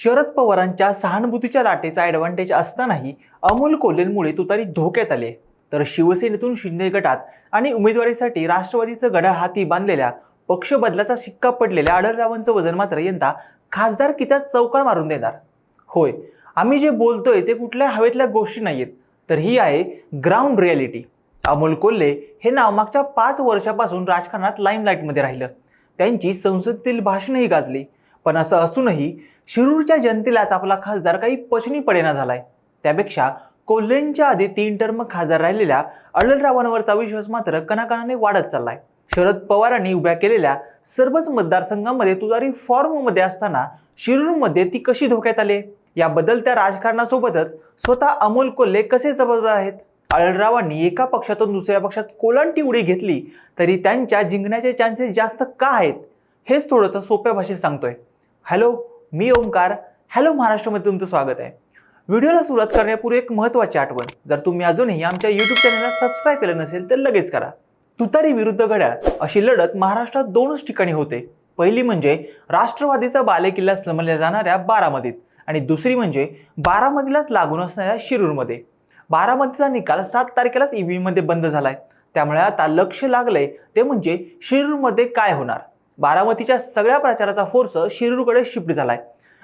शरद पवारांच्या सहानुभूतीच्या लाटेचा ॲडव्हान्टेज असतानाही अमोल कोल्हेंमुळे तुतारी धोक्यात आले. तर शिवसेनेतून शिंदे गटात आणि उमेदवारीसाठी राष्ट्रवादीचं गडा हाती बांधलेल्या पक्ष बदलाचा शिक्का पडलेल्या आढळरावांचं वजन मात्र यंदा खासदार किताच चौकळ मारून देणार? होय आम्ही जे बोलतोय ते कुठल्या हवेतल्या गोष्टी नाहीत तर ही आहे ग्राउंड रियालिटी अमोल कोल्हे हे नाव मागच्या पाच वर्षापासून राजकारणात लाईमलाईटमध्ये राहिलं. त्यांची संसदेतील भाषणंही गाजली. पण असं असूनही शिरूरच्या जनतेलाच आपला खासदार काही पचनी पडेना झालाय. त्यापेक्षा कोल्हेंच्या आधी तीन टर्म खासदार राहिलेल्या अडलरावांवरचा विश्वास मात्र कणाकणाने वाढत चाललाय. शरद पवारांनी उभ्या केलेल्या सर्वच मतदारसंघामध्ये तुतारी फॉर्ममध्ये असताना शिरूरमध्ये ती कशी धोक्यात आले? या बदलत्या राजकारणासोबतच स्वतः अमोल कोल्हे कसे जबाबदार आहेत? अळलरावांनी एका पक्षातून दुसऱ्या पक्षात कोलांटी उडी घेतली तरी त्यांच्या जिंकण्याचे चान्सेस जास्त का आहेत? हेच थोडंसं सोप्या भाषेत सांगतोय. हॅलो मी ओंकार. हॅलो महाराष्ट्रामध्ये तुमचं स्वागत आहे. व्हिडिओला सुरुवात करण्यापूर्वी एक महत्त्वाची आठवण. जर तुम्ही अजूनही आमच्या यूट्यूब चॅनलला सबस्क्राईब केलं नसेल तर लगेच करा. तुतारी विरुद्ध घड्याळ अशी लढत महाराष्ट्रात दोनच ठिकाणी होते. पहिली म्हणजे राष्ट्रवादीचा बालेकिल्ला समजल्या जाणाऱ्या बारामतीत आणि दुसरी म्हणजे बारामतीलाच लागून असणाऱ्या शिरूरमध्ये. बारामतीचा निकाल सात तारखेलाच ई मध्ये बंद झालाय. त्यामुळे आता लक्ष लागलंय ते म्हणजे शिरूरमध्ये काय होणार? बारामतीच्या सगळ्या प्रचाराचा फोर्स शिरूरकडे शिफ्ट झालाय.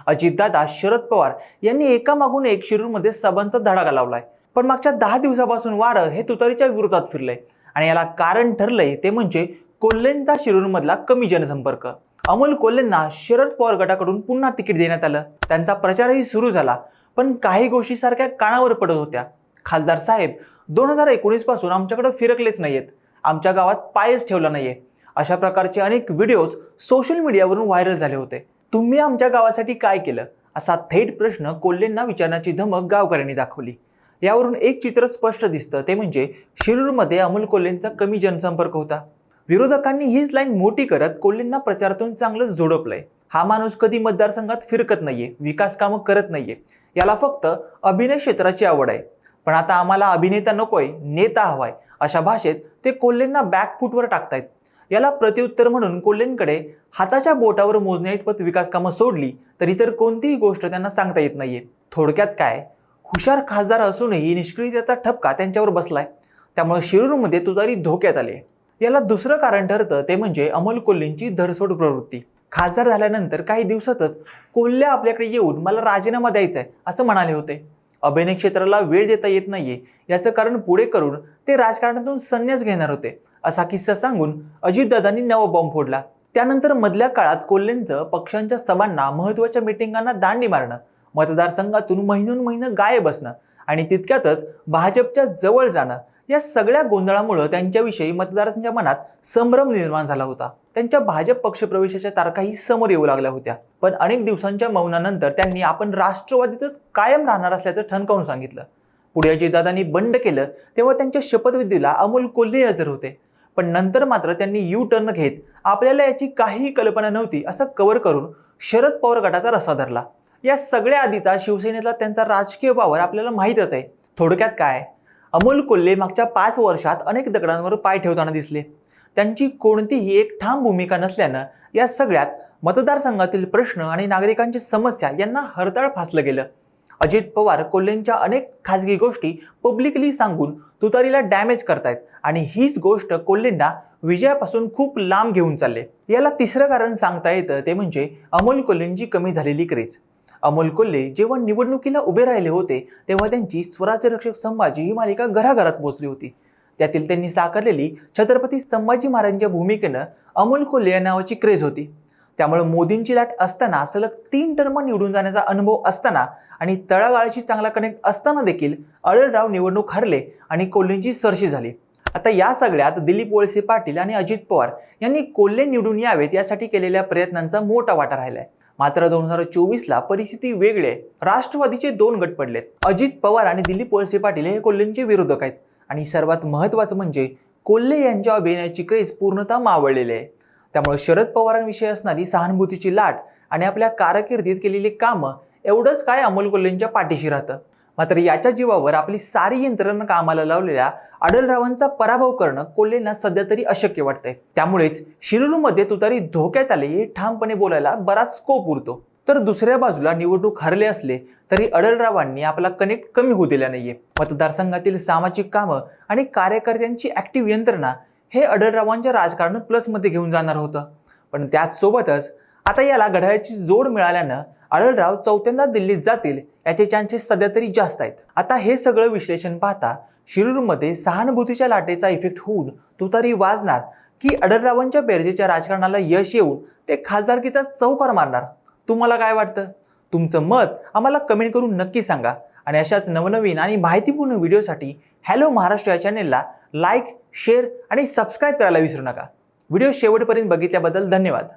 अजितदादा शरद पवार यांनी एकामागून एक शिरूरमध्ये सभांचा धडाका लावलाय. पण मागच्या दहा दिवसापासून वारं हे तुतारीच्या विरोधात फिरलंय. आणि याला कारण ठरलंय ते म्हणजे कोल्हेंचा शिरूरमधला कमी जनसंपर्क. अमोल कोल्हेंना शरद पवार गटाकडून पुन्हा तिकीट देण्यात आलं. त्यांचा प्रचारही सुरू झाला पण काही गोष्टी सारख्या कानावर पडत होत्या. खासदार साहेब दोन हजार एकोणीसपासून आमच्याकडे फिरकलेच नाहीयेत. आमच्या गावात पायच ठेवला नाहीये. अशा प्रकारचे अनेक व्हिडिओज सोशल मीडियावरून व्हायरल झाले होते. तुम्ही आमच्या गावासाठी काय केलं? असा थेट प्रश्न कोल्हेंना विचारण्याची धमक गावकऱ्यांनी दाखवली. यावरून एक चित्र स्पष्ट दिसतं. ते म्हणजे शिरूरमध्ये अमोल कोल्हेंचा कमी जनसंपर्क होता. विरोधकांनी हीच लाईन मोठी करत कोल्हेंना प्रचारातून चांगलंच जोडपलंय हा माणूस कधी मतदारसंघात फिरकत नाहीये विकास कामं करत नाहीये. याला फक्त अभिनय क्षेत्राची आवड आहे. पण आता आम्हाला अभिनेता नकोय नेता हवाय अशा भाषेत ते कोल्हेंना बॅकफूटवर टाकतायत. याला प्रत्युत्तर म्हणून कोल्हेंकडे हाताच्या बोटावर मोजण्या इतपत विकास कामं सोडली तर इतर कोणतीही गोष्ट त्यांना सांगता येत नाहीये. थोडक्यात काय? हुशार खासदार असूनही निष्क्रियतेचा ठपका त्यांच्यावर बसलाय. त्यामुळे शिरूरमध्ये तुतारी धोक्यात आले याला दुसरं कारण ठरतं ते म्हणजे अमोल कोल्हेंची धरसोड प्रवृत्ती. खासदार झाल्यानंतर काही दिवसातच कोल्हे आपल्याकडे येऊन मला राजीनामा द्यायचा आहे असं म्हणाले होते. अभिनय क्षेत्राला वेळ देता येत नाहीये. याचं कारण पुढे करून ते राजकारणातून संन्यास घेणार होते. असा किस्सा सांगून अजितदादांनी नवा बॉम्ब फोडला. त्यानंतर मधल्या काळात कोल्हेंचं पक्षांच्या सभांना महत्त्वाच्या मिटिंगांना दांडी मारणं मतदारसंघातून महिनून महिनं गायब असणं आणि तितक्यातच भाजपच्या जवळ जाणं या सगळ्या गोंधळामुळं त्यांच्याविषयी मतदारांच्या मनात संभ्रम निर्माण झाला होता. त्यांच्या भाजप पक्षप्रवेशाच्या तारखाही समोर येऊ लागल्या होत्या. पण अनेक दिवसांच्या मौनानंतर त्यांनी आपण राष्ट्रवादीतच कायम राहणार असल्याचं ठणकावून सांगितलं. पुढे अजितदादांनी बंड केलं तेव्हा त्यांच्या शपथविधीला अमोल कोल्हे हजर होते. पण नंतर मात्र त्यांनी यू टर्न घेत आपल्याला याची काहीही कल्पना नव्हती असं कव्हर करून शरद पवार गटाचा रसा धरला. या सगळ्या आधीचा शिवसेनेतला त्यांचा राजकीय वावर आपल्याला माहीतच आहे. थोडक्यात काय? अमोल कोल्हे मागच्या पाच वर्षात अनेक दगडांवर पाय ठेवताना दिसले. त्यांची कोणतीही एक ठाम भूमिका नसल्यानं या सगळ्यात मतदारसंघातील प्रश्न आणि नागरिकांची समस्या यांना हरताळ फासलं गेलं. अजित पवार कोल्हेंच्या अनेक खाजगी गोष्टी पब्लिकली सांगून तुतारीला डॅमेज करतायत आणि हीच गोष्ट कोल्हेंना विजयापासून खूप लांब घेऊन चालले. याला तिसरं कारण सांगता येतं ते म्हणजे अमोल कोल्हेंची कमी झालेली क्रेज अमोल कोल्हे जेव्हा निवडणुकीला उभे राहिले होते तेव्हा त्यांची स्वराज्य रक्षक संभाजी ही मालिका घराघरात पोहोचली होती. त्यातील त्यांनी साकारलेली छत्रपती संभाजी महाराजांच्या भूमिकेनं अमोल कोल्हे या नावाची क्रेज होती. त्यामुळे मोदींची लाट असताना सलग तीन टर्म निवडून जाण्याचा अनुभव असताना आणि तळागाळाशी चांगला कनेक्ट असताना देखील अळलराव निवडणूक हरले आणि कोल्हेंची सरशी झाली. आता या सगळ्यात दिलीप वळसे पाटील आणि अजित पवार यांनी कोल्हे निवडून यावेत यासाठी केलेल्या प्रयत्नांचा मोठा वाटा राहिला आहे मात्र दोन हजार चोवीसला परिस्थिती वेगळी. आहे राष्ट्रवादीचे दोन गट पडलेत. अजित पवार आणि दिलीप वळसे पाटील हे कोल्हेंचे विरोधक आहेत. आणि सर्वात महत्त्वाचं म्हणजे कोल्हे यांच्या अभिनयाची क्रेज पूर्णतः मावळलेली आहे. त्यामुळे शरद पवारांविषयी असणारी सहानुभूतीची लाट आणि आपल्या कारकिर्दीत केलेली कामं एवढंच काय अमोल कोल्हेंच्या पाठीशी राहतं? मात्र याच्या जीवावर आपली सारी यंत्रणा कामाला लावलेल्या अडलरावांचा पराभव करणं कोल्हेंना सध्या तरी अशक्य वाटतंय. त्यामुळेच शिरूरमध्ये तुतारी धोक्यात आले हे ठामपणे बोलायला बराच स्कोप उरतो. तर दुसऱ्या बाजूला निवडणूक हरले असले तरी अडलरावांनी आपला कनेक्ट कमी होऊ दिला नाहीये. मतदारसंघातील सामाजिक कामं आणि कार्यकर्त्यांची ऍक्टिव्ह यंत्रणा हे अडलरावांच्या राजकारण प्लसमध्ये घेऊन जाणार होतं. पण त्याचसोबतच आता याला घड्याळाची जोड मिळाल्यानं अडलराव चौथ्यांदा दिल्लीत जातील याचे चान्सेस सध्या तरी जास्त आहेत. आता हे सगळं विश्लेषण पाहता शिरूरमध्ये सहानुभूतीच्या लाटेचा इफेक्ट होऊन तुतारी वाजणार की अडलरावांच्या बेरजेच्या राजकारणाला यश येऊन ते खासदारकीचा चौकार मारणार? तुम्हाला काय वाटतं? तुमचं मत आम्हाला कमेंट करून नक्की सांगा. आणि अशाच नवनवीन आणि माहितीपूर्ण व्हिडिओसाठी हॅलो महाराष्ट्र या चॅनेलला लाईक शेअर आणि सबस्क्राईब करायला विसरू नका. व्हिडिओ शेवटपर्यंत बघितल्याबद्दल धन्यवाद.